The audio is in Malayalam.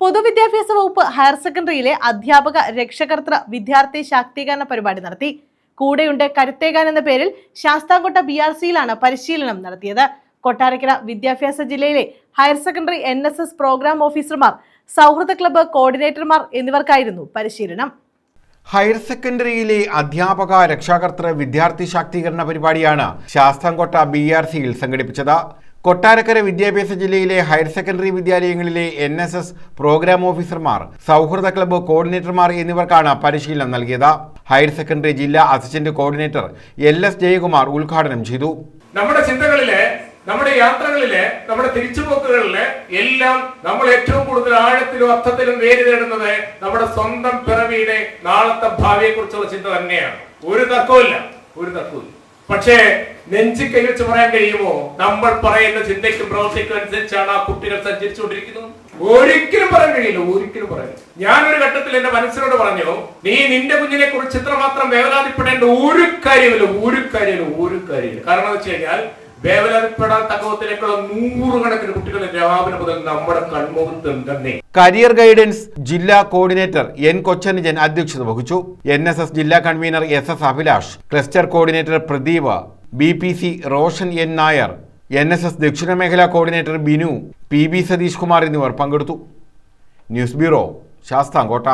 പൊതുവിദ്യാഭ്യാസ വകുപ്പ് ഹയർ സെക്കൻഡറിയിലെ അധ്യാപക രക്ഷകർത്തൃ വിദ്യാർത്ഥി ശാക്തീകരണ പരിപാടി നടത്തി. കൂടെയുണ്ട് കരുത്തേകാൻ എന്ന പേരിൽ ശാസ്താംകോട്ട ബി ആർ സിയിലാണ് പരിശീലനം നടത്തിയത്. കൊട്ടാരക്കര വിദ്യാഭ്യാസ ജില്ലയിലെ higher secondary N S S programme ഓഫീസർമാർ സൗഹൃദ ക്ലബ്ബ് കോർഡിനേറ്റർമാർ എന്നിവർക്കായിരുന്നു പരിശീലനം. ഹയർ സെക്കൻഡറിയിലെ അധ്യാപക രക്ഷാകർത്തൃ വിദ്യാർത്ഥി ശാക്തീകരണ പരിപാടിയാണ് ശാസ്താംകോട്ട ബി ആർ സിയിൽ സംഘടിപ്പിച്ചത്. കൊട്ടാരക്കര വിദ്യാഭ്യാസ ജില്ലയിലെ ഹയർ സെക്കൻഡറി വിദ്യാലയങ്ങളിലെ എൻ എസ് എസ് പ്രോഗ്രാം ഓഫീസർമാർ സൗഹൃദ ക്ലബ്ബ് കോർഡിനേറ്റർമാർ എന്നിവർക്കാണ് പരിശീലനം നൽകിയത്. ഹയർ സെക്കൻഡറി ജില്ലാ assistant coordinator L S Jayakumar ഉദ്ഘാടനം ചെയ്തു. നമ്മുടെ ചിന്തകളിലെ നമ്മുടെ യാത്രകളിലെ നമ്മുടെ തിരിച്ചുപോക്കുകളിലെ എല്ലാം നമ്മൾ ഏറ്റവും കൂടുതൽ ആഴത്തിലും അർത്ഥത്തിലും വേര് തേടുന്നത് നമ്മുടെ സ്വന്തം പിറവിയുടെ നാളത്തെ ഭാവിയെ കുറിച്ചുള്ള ചിന്ത തന്നെയാണ്. ഒരു തർക്കവുമില്ല. ഒരു തർക്കവുമില്ല. പക്ഷേ നെഞ്ചി കൈവച്ച് പറയാൻ കഴിയുമോ? നമ്മൾ പറയുന്ന ചിന്തയ്ക്കും പ്രവർത്തിക്കും അനുസരിച്ചാണ് ആ കുട്ടികൾ സഞ്ചരിച്ചുകൊണ്ടിരിക്കുന്നത്. ഒരിക്കലും പറയാൻ കഴിയില്ല ഒരിക്കലും പറയാൻ. ഞാൻ ഒരു ഘട്ടത്തിൽ എന്റെ മനസ്സിനോട് പറഞ്ഞു നീ നിന്റെ കുഞ്ഞിനെ കുറിച്ച് ഇത്രമാത്രം വേവലാതിപ്പെടേണ്ട ഒരു കാര്യമില്ല ഒരു കാര്യമില്ല ഒരു കാര്യമില്ല. കാരണം എന്ന് വെച്ച് കഴിഞ്ഞാൽ മുതൽ കരിയർ ഗൈഡൻസ് ജില്ലാ കോർഡിനേറ്റർ എൻ കൊച്ചനുജൻ അധ്യക്ഷത വഹിച്ചു. എൻ എസ് എസ് ജില്ലാ convener S S Abhilash. Cluster coordinator Pradeep. B P C Roshan N Nair. N S S ദക്ഷിണ മേഖലാ coordinator Binu. P B Satheesh Kumar എന്നിവർ പങ്കെടുത്തു. News bureau Sasthamkotta.